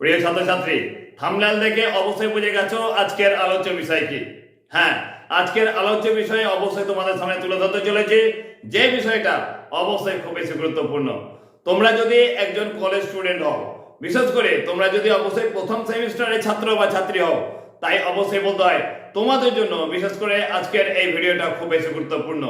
প্রিয় ছাত্রছাত্রী থামলাল দেখে অবশ্যই বুঝে গেছো আজকের আলোচ্য বিষয় কি। হ্যাঁ আজকের আলোচ্য বিষয়ে অবশ্যই তোমাদের সামনে তুলে ধরতে চলেছি। যে বিষয়টা অবশ্যই খুব বেশি গুরুত্বপূর্ণ। তোমরা যদি একজন কলেজ স্টুডেন্ট হও, বিশেষ করে তোমরা যদি অবশ্যই প্রথম সেমিস্টারের ছাত্র বা ছাত্রী হও, তাই অবশ্যই বলতে হয় তোমাদের জন্য বিশেষ করে আজকের এই ভিডিওটা খুব বেশি গুরুত্বপূর্ণ।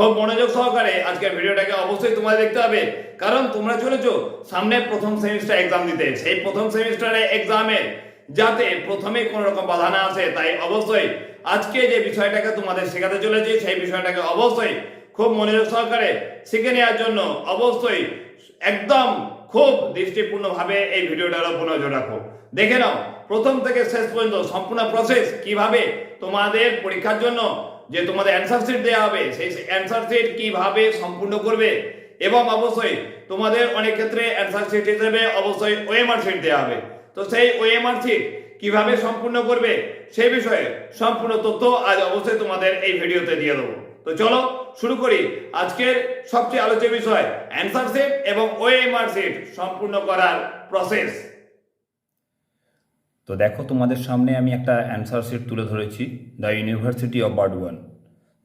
খুব মনোযোগ সহকারে আজকের ভিডিওটাকে অবশ্যই তোমাদের দেখতে হবে। কারণ তোমরা চলেছো সামনে প্রথম সেমিস্টার এক্সাম দিতে। সেই প্রথম সেমিস্টারে এক্সামে যাতে প্রথমে কোনো রকম বাধা না আসে, তাই অবশ্যই আজকে যে বিষয়টাকে তোমাদের শেখাতে চলেছি, সেই বিষয়টাকে অবশ্যই খুব মনোযোগ সহকারে শিখে নেওয়ার জন্য অবশ্যই একদম খুব দৃষ্টিপূর্ণভাবে এই ভিডিওটার উপর নজর রাখো। দেখে নাও, প্রথম থেকে শেষ পর্যন্ত সম্পূর্ণ প্রসেস কীভাবে তোমাদের পরীক্ষার জন্য যে তোমাদের অ্যান্সার শিট দেওয়া হবে, সেই অ্যান্সার শিট কীভাবে সম্পূর্ণ করবে? এবং অবশ্যই তোমাদের অনেক ক্ষেত্রে অ্যান্সার শিট হিসেবে অবশ্যই ওএমআর শিট দেওয়া হবে। তো সেই ওএমআর শিট কীভাবে সম্পূর্ণ করবে, সেই বিষয়ে সম্পূর্ণ তথ্য আজ অবশ্যই তোমাদের এই ভিডিওতে দিয়ে দেবো। তো চলো শুরু করি আজকের সবচেয়ে আলোচ্য বিষয় অ্যান্সার শিট এবং ওএমআর শিট সম্পূর্ণ করার প্রসেস তো দেখো তোমাদের সামনে আমি একটা অ্যান্সার শিট তুলে ধরেছি দ্য ইউনিভার্সিটি অফ বার্ডওয়ান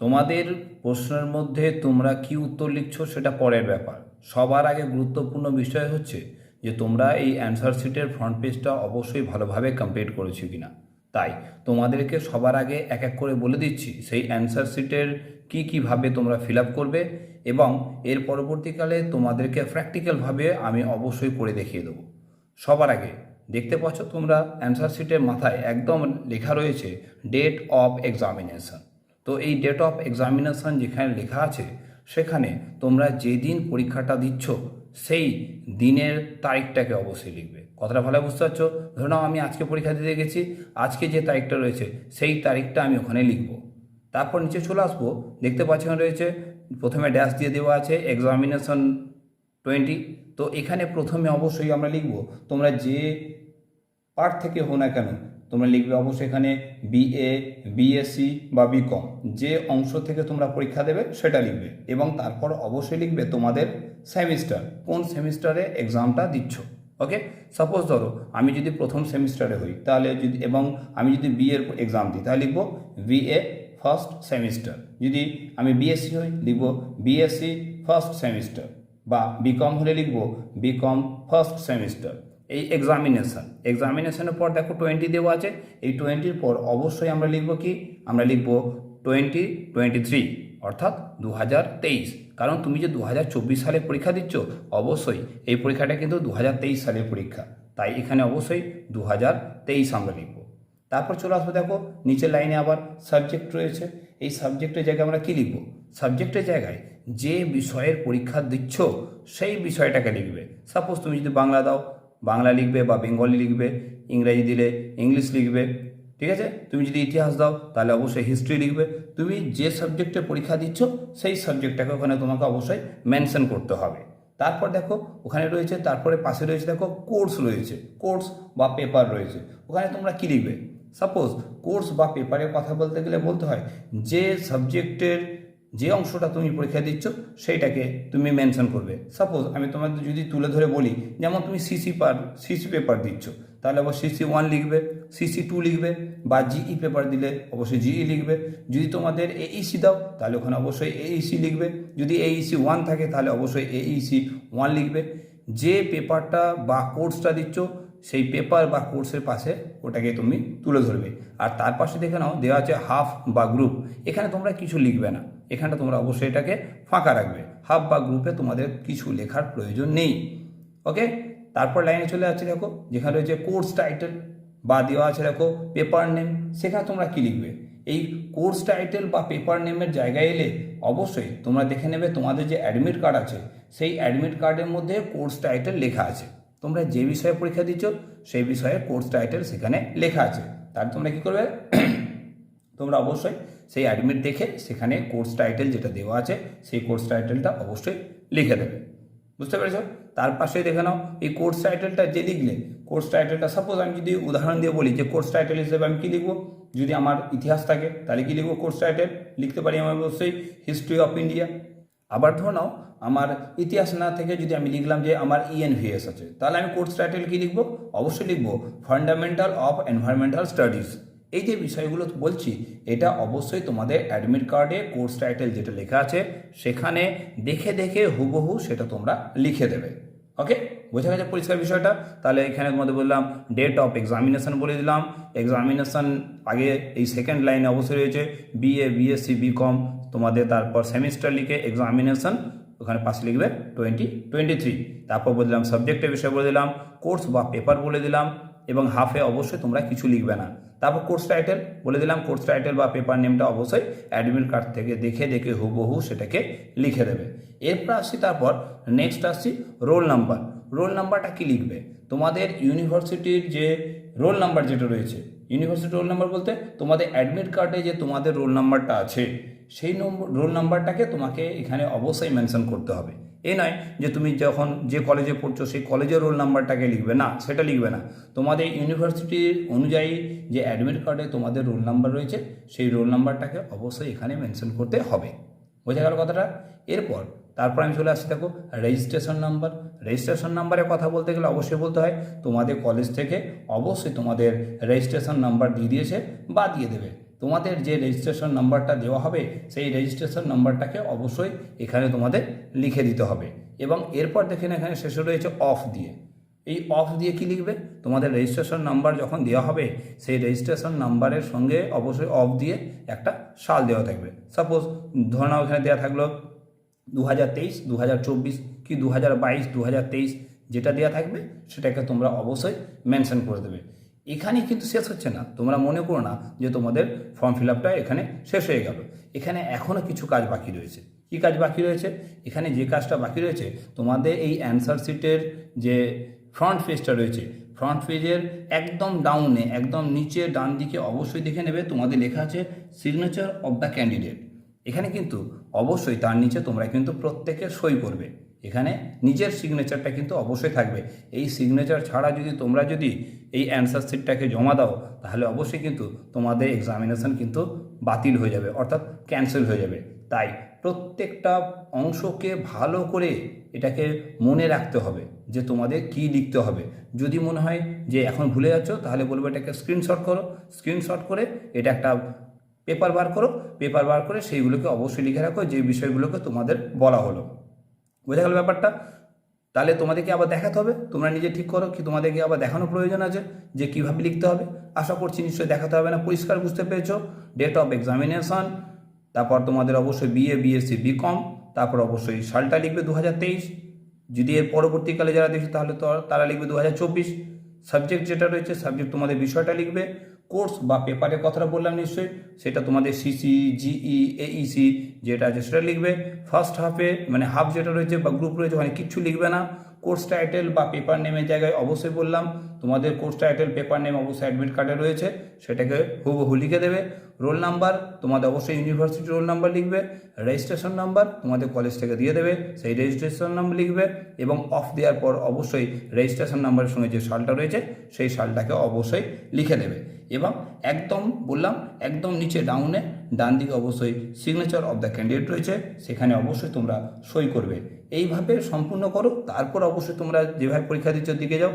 তোমাদের প্রশ্নের মধ্যে তোমরা কি উত্তর লিখছো সেটা পরের ব্যাপার। সবার আগে গুরুত্বপূর্ণ বিষয় হচ্ছে যে তোমরা এই অ্যান্সার শিটের ফ্রন্ট পেজটা অবশ্যই ভালোভাবে কমপ্লিট করেছ কিনা। তাই তোমাদেরকে সবার আগে এক এক করে বলে দিচ্ছি, সেই অ্যান্সার শিটের কি কীভাবে তোমরা ফিল আপ করবে এবং এর পরবর্তীকালে তোমাদেরকে প্র্যাকটিক্যালভাবে আমি অবশ্যই করে দেখিয়ে দেবো। সবার আগে দেখতে পাচ্ছ তোমরা অ্যান্সার শিটের মাথায় একদম লেখা রয়েছে ডেট অফ এক্সামিনেশন তো এই ডেট অফ এক্সামিনেশন যেখানে লেখা আছে, সেখানে তোমরা যেদিন পরীক্ষাটা দিচ্ছ, সেই দিনের তারিখটাকে অবশ্যই লিখবে। কথাটা ভালো বুঝতে পারছ? ধরে নাও আমি আজকে পরীক্ষা দিতে গেছি, আজকে যে তারিখটা রয়েছে, সেই তারিখটা আমি ওখানে লিখব। তারপর নিচে চলে আসব, দেখতে পাচ্ছি রয়েছে, প্রথমে ড্যাশ দিয়ে দেওয়া আছে এক্সামিনেশন টোয়েন্টি। তো এখানে প্রথমে অবশ্যই আমরা লিখব, তোমরা যে পার্ট থেকে হো না কেন, তোমরা লিখবে অবশ্যই এখানে বিএ বিএসসি বা বিকম যে অংশ থেকে তোমরা পরীক্ষা দেবে সেটা লিখবে এবং তারপর অবশ্যই লিখবে তোমাদের সেমিস্টার কোন সেমিস্টারে এক্সামটা দিচ্ছ? ওকে সাপোজ ধরো, আমি যদি প্রথম সেমিস্টারে হই, তাহলে যদি, এবং আমি যদি বিএর এক্সাম দিই, তাহলে লিখব বিএ ফার্স্ট সেমিস্টার যদি আমি বিএসসি হই, লিখব বিএসসি ফার্স্ট সেমিস্টার বা বিকম হলে লিখব বিকম ফার্স্ট সেমিস্টার এই এক্সামিনেশন এক্সামিনেশনের পর দেখো টোয়েন্টি দেওয়া আছে। এই টোয়েন্টির পর অবশ্যই আমরা লিখব কি? আমরা লিখব টোয়েন্টি টোয়েন্টি থ্রি অর্থাৎ দু হাজার তেইশ। কারণ তুমি যে দু হাজার চব্বিশ সালে পরীক্ষা দিচ্ছ, অবশ্যই এই পরীক্ষাটা কিন্তু দু হাজার তেইশ সালের পরীক্ষা। তাই এখানে অবশ্যই দু হাজার তেইশ আমরা লিখব। তারপর চলে আসব দেখো, নিচের লাইনে আবার সাবজেক্ট রয়েছে। এই সাবজেক্টের জায়গায় আমরা কী লিখব? সাবজেক্টের জায়গায় যে বিষয়ের পরীক্ষা দিচ্ছ, সেই বিষয়টাকে লিখবে। সাপোজ তুমি যদি বাংলা দাও, বাংলা লিখবে বা বেঙ্গলি লিখবে, ইংরাজি দিলে ইংলিশ লিখবে, ঠিক আছে? তুমি যদি ইতিহাস দাও, তাহলে অবশ্যই হিস্ট্রি লিখবে। তুমি যে সাবজেক্টে পরীক্ষা দিচ্ছ, সেই সাবজেক্টটাকে ওখানে তোমাকে অবশ্যই মেনশন করতে হবে। তারপর দেখো, ওখানে রয়েছে, তারপরে পাশে রয়েছে, দেখো, কোর্স রয়েছে। কোর্স বা পেপার রয়েছে। ওখানে তোমরা কী লিখবে? সাপোজ কোর্স বা পেপারের কথা বলতে গেলে বলতে হয়, যে সাবজেক্টের যে অংশটা তুমি পরীক্ষা দিচ্ছ, সেইটাকে তুমি মেনশন করবে। সাপোজ আমি তোমাদের যদি তুলে ধরে বলি, যেমন তুমি সিসি পার সিসি পেপার দিচ্ছ, তাহলে আবার সিসি ওয়ান লিখবে সিসি টু লিখবে, বা জিই পেপার দিলে অবশ্যই জিই লিখবে। যদি তোমাদের এইসি দাও, তাহলে ওখানে অবশ্যই এইসি লিখবে। যদি এইসি ওয়ান থাকে, তাহলে অবশ্যই এইসি ওয়ান লিখবে। যে পেপারটা বা কোর্সটা দিচ্ছ সেই পেপার বা কোর্সের পাশে ওটাকে তুমি তুলে ধরবে। আর তার পাশে দেখে নাও, দেওয়া আছে হাফ বা গ্রুপ এখানে তোমরা কিছু লিখবে না। এখানটা তোমরা অবশ্যই এটাকে ফাঁকা রাখবে। হাফ বা গ্রুপে তোমাদের কিছু লেখার প্রয়োজন নেই। ওকে তারপর লাইনে চলে যাচ্ছে দেখো, যেখানে রয়েছে কোর্স টাইটেল বা দেওয়া আছে দেখো পেপার নেম সেখানে তোমরা কি লিখবে? এই কোর্স টাইটেল বা পেপার নেমের জায়গায় এলে অবশ্যই তোমরা দেখে নেবে তোমাদের যে অ্যাডমিট কার্ড আছে, সেই অ্যাডমিট কার্ডের মধ্যে কোর্স টাইটেল লেখা আছে। তোমরা যে বিষয়ে পরীক্ষা দিচ্ছ, সেই বিষয়ে কোর্স টাইটেল সেখানে লেখা আছে। তার তোমরা কি করবে? তোমরা অবশ্যই সেই অ্যাডমিট দেখে সেখানে কোর্স টাইটেল যেটা দেওয়া আছে, সেই কোর্স টাইটেলটা অবশ্যই লিখে দেবে। বুঝতে পেরেছ? তার পাশে দেখে নাও, এই কোর্স টাইটেলটা যে লিখলে কোর্স টাইটেলটা সাপোজ আমি যদি উদাহরণ দিয়ে বলি যে কোর্স টাইটেল হিসেবে আমি কী লিখব? যদি আমার ইতিহাস থাকে, তাহলে কী লিখব কোর্স টাইটেল লিখতে পারি আমি অবশ্যই হিস্ট্রি অফ ইন্ডিয়া আবার ধরে নাও, আমার ইতিহাস না থেকে যদি আমি লিখলাম যে আমার E ইএনভিএস আছে, তাহলে আমি কোর্স টাইটেল কী লিখব? অবশ্যই লিখব ফান্ডামেন্টাল অফ এনভায়রনমেন্টাল স্টাডিজ এই যে বিষয়গুলো বলছি, এটা অবশ্যই তোমাদের অ্যাডমিট কার্ডে কোর্স টাইটেল যেটা লেখা আছে, সেখানে দেখে দেখে হুবহু সেটা তোমরা লিখে দেবে। ওকে বোঝা গেছে পরিষ্কার বিষয়টা? তাহলে এখানে তোমাদের বললাম ডেট অফ এক্সামিনেশন বলে দিলাম। এক্সামিনেশন আগে এই সেকেন্ড লাইনে অবশ্যই রয়েছে। বিএ বিএসসি বিকম তোমাদের তারপর সেমিস্টার লিখে এক্সামিনেশন ওখানে পাশে লিখবে টোয়েন্টি টোয়েন্টি থ্রি তারপর বলে দিলাম সাবজেক্টের বিষয়ে বলে দিলাম। কোর্স বা পেপার বলে দিলাম। এবং হাফে অবশ্যই তোমরা কিছু লিখবে না। তারপর কোর্স টাইটেল বলে দিলাম কোর্স টাইটেল বা পেপার নেমটা অবশ্যই অ্যাডমিট কার্ড থেকে দেখে দেখে হুবহু সেটাকে লিখে দেবে। এরপর আসছি তারপর নেক্সট আসছি রোল নাম্বার রোল নাম্বারটা কি লিখবে? তোমাদের ইউনিভার্সিটির যে রোল নাম্বার যেটা রয়েছে ইউনিভার্সিটি রোল নাম্বার বলতে তোমাদের অ্যাডমিট কার্ডে যে তোমাদের রোল নাম্বারটা আছে, সেই নম্বর রোল নাম্বারটাকে তোমাকে এখানে অবশ্যই মেনশন করতে হবে। এ নয় যে তুমি যখন যে কলেজে পড়ছো, সেই কলেজের রোল নাম্বারটাকে লিখবে। না, সেটা লিখবে না। তোমাদের ইউনিভার্সিটির অনুযায়ী যে অ্যাডমিট কার্ডে তোমাদের রোল নাম্বার রয়েছে, সেই রোল নাম্বারটাকে অবশ্যই এখানে মেনশন করতে হবে। বোঝা গেল কথাটা? এরপর, তারপর আমি চলে আসছি দেখো রেজিস্ট্রেশন নাম্বার রেজিস্ট্রেশন নাম্বারের কথা বলতে গেলে অবশ্যই বলতে হয়, তোমাদের কলেজ থেকে অবশ্যই তোমাদের রেজিস্ট্রেশন নাম্বার দিয়ে দিয়েছে বা দিয়ে দেবে। তোমাদের যে রেজিস্ট্রেশন নাম্বারটা দেওয়া হবে, সেই রেজিস্ট্রেশন নাম্বারটাকে অবশ্যই এখানে তোমাদের লিখে দিতে হবে। এবং এরপর দেখেন এখানে শেষে রয়েছে অফ দিয়ে। এই অফ দিয়ে কি লিখবে? তোমাদের রেজিস্ট্রেশন নাম্বার যখন দেওয়া হবে, সেই রেজিস্ট্রেশন নাম্বারের সঙ্গে অবশ্যই অফ দিয়ে একটা সাল দেওয়া থাকবে। সাপোজ ধরে নাও এখানে দেওয়া থাকল দু হাজার তেইশ দু হাজার চব্বিশ কি দু হাজার বাইশ দু হাজার তেইশ যেটা দেওয়া থাকবে, সেটাকে তোমরা অবশ্যই মেনশন করে দেবে। এখানেই কিন্তু শেষ হচ্ছে না। তোমরা মনে করো না যে তোমাদের ফর্ম ফিল আপটা এখানে শেষ হয়ে গেল। এখানে এখনও কিছু কাজ বাকি রয়েছে। কী কাজ বাকি রয়েছে? এখানে যে কাজটা বাকি রয়েছে, তোমাদের এই অ্যান্সার শিটের যে ফ্রন্ট পেজটা রয়েছে ফ্রন্ট পেজের একদম ডাউনে একদম নিচে, ডান দিকে অবশ্যই দেখে নেবে। তোমাদের লেখা আছে সিগনেচার অফ দ্য ক্যান্ডিডেট এখানে কিন্তু অবশ্যই তার নিচে তোমরা কিন্তু প্রত্যেকে সই করবে। এখানে নিজের সিগনেচারটা কিন্তু অবশ্যই থাকবে। এই সিগনেচার ছাড়া যদি তোমরা যদি এই অ্যান্সার শিটটাকে জমা দাও, তাহলে অবশ্যই কিন্তু তোমাদের এক্সামিনেশন কিন্তু বাতিল হয়ে যাবে, অর্থাৎ ক্যান্সেল হয়ে যাবে। তাই প্রত্যেকটা অংশকে ভালো করে এটাকে মনে রাখতে হবে যে তোমাদের কি লিখতে হবে। যদি মনে হয় যে এখন ভুলে যাচ্ছ, তাহলে বলব এটাকে স্ক্রিনশট করো। স্ক্রিনশট করে এটা একটা পেপার বার করো। পেপার বার করে সেইগুলোকে অবশ্যই লিখে রাখো, যে বিষয়গুলোকে তোমাদের বলা হলো। বোঝা গেল ব্যাপারটা? তাহলে তোমাদেরকে আবার দেখাতে হবে। তোমরা নিজে ঠিক করো কি তোমাদেরকে আবার দেখানোর প্রয়োজন আছে যে কীভাবে লিখতে হবে। আশা করছি নিশ্চয়ই দেখাতে হবে না। পরিষ্কার বুঝতে পেরেছ। ডেট অফ এক্সামিনেশন তারপর তোমাদের অবশ্যই বিএ বিএসসি বিকম তারপর অবশ্যই সালটা লিখবে দু হাজার তেইশ। যদি এর পরবর্তীকালে যারা দেখছে তাহলে তো তারা লিখবে দু হাজার চব্বিশ। সাবজেক্ট যেটা রয়েছে সাবজেক্ট তোমাদের বিষয়টা লিখবে। কোর্স বা পেপারের কথাটা বললাম নিশ্চয়ই, সেটা তোমাদের সিসি জিই এইসি যেটা আছে সেটা লিখবে। ফার্স্ট হাফে মানে হাফ যেটা রয়েছে বা গ্রুপ রয়েছে ওখানে কিচ্ছু লিখবে না। কোর্স টাইটেল বা পেপার নেমের জায়গায় অবশ্যই বললাম, তোমাদের কোর্স টাইটেল পেপার নেম অবশ্যই অ্যাডমিট কার্ডে রয়েছে, সেটাকে হুবহু লিখে দেবে। রোল নাম্বার, তোমাদের অবশ্যই ইউনিভার্সিটি রোল নাম্বার লিখবে রেজিস্ট্রেশন নাম্বার তোমাদের কলেজ থেকে দিয়ে দেবে, সেই রেজিস্ট্রেশন নাম্বার লিখবে এবং অফ দেওয়ার পর অবশ্যই রেজিস্ট্রেশন নাম্বারের সঙ্গে যে সালটা রয়েছে, সেই সালটাকে অবশ্যই লিখে দেবে। এবং একদম বললাম, একদম নিচে ডাউনে ডান দিকে অবশ্যই সিগনেচার অফ দ্য ক্যান্ডিডেট রয়েছে, সেখানে অবশ্যই তোমরা সই করবে। এইভাবে সম্পূর্ণ করো, তারপর অবশ্যই তোমরা যেভাবে পরীক্ষা দিচ্ছ, দিকে যাও।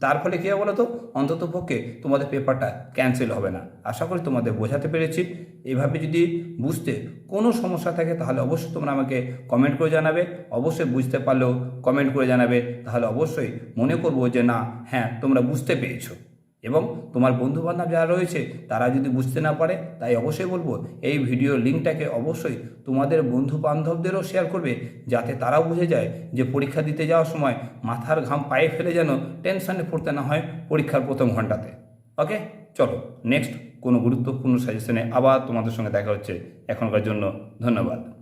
তার ফলে কী হবে বলো তো অন্তত পক্ষে তোমাদের পেপারটা ক্যান্সেল হবে না। আশা করি তোমাদের বোঝাতে পেরেছি। এভাবে যদি বুঝতে কোনো সমস্যা থাকে, তাহলে অবশ্যই তোমরা আমাকে কমেন্ট করে জানাবে। অবশ্যই বুঝতে পারলেও কমেন্ট করে জানাবে। তাহলে অবশ্যই মনে করব যে, না হ্যাঁ তোমরা বুঝতে পেরেছ। এবং তোমার বন্ধুবান্ধব যারা রয়েছে, তারা যদি বুঝতে না পারে, তাই অবশ্যই বলব, এই ভিডিও লিঙ্কটাকে অবশ্যই তোমাদের বন্ধু বান্ধবদেরও শেয়ার করবে, যাতে তারাও বুঝে যায় যে পরীক্ষা দিতে যাওয়ার সময় মাথার ঘাম পায়ে ফেলে যেন টেনশনে পড়তে না হয় পরীক্ষার প্রথম ঘন্টাতে। ওকে চলো নেক্সট কোনো গুরুত্বপূর্ণ সাজেশনে আবার তোমাদের সঙ্গে দেখা হচ্ছে। এখনকার জন্য ধন্যবাদ।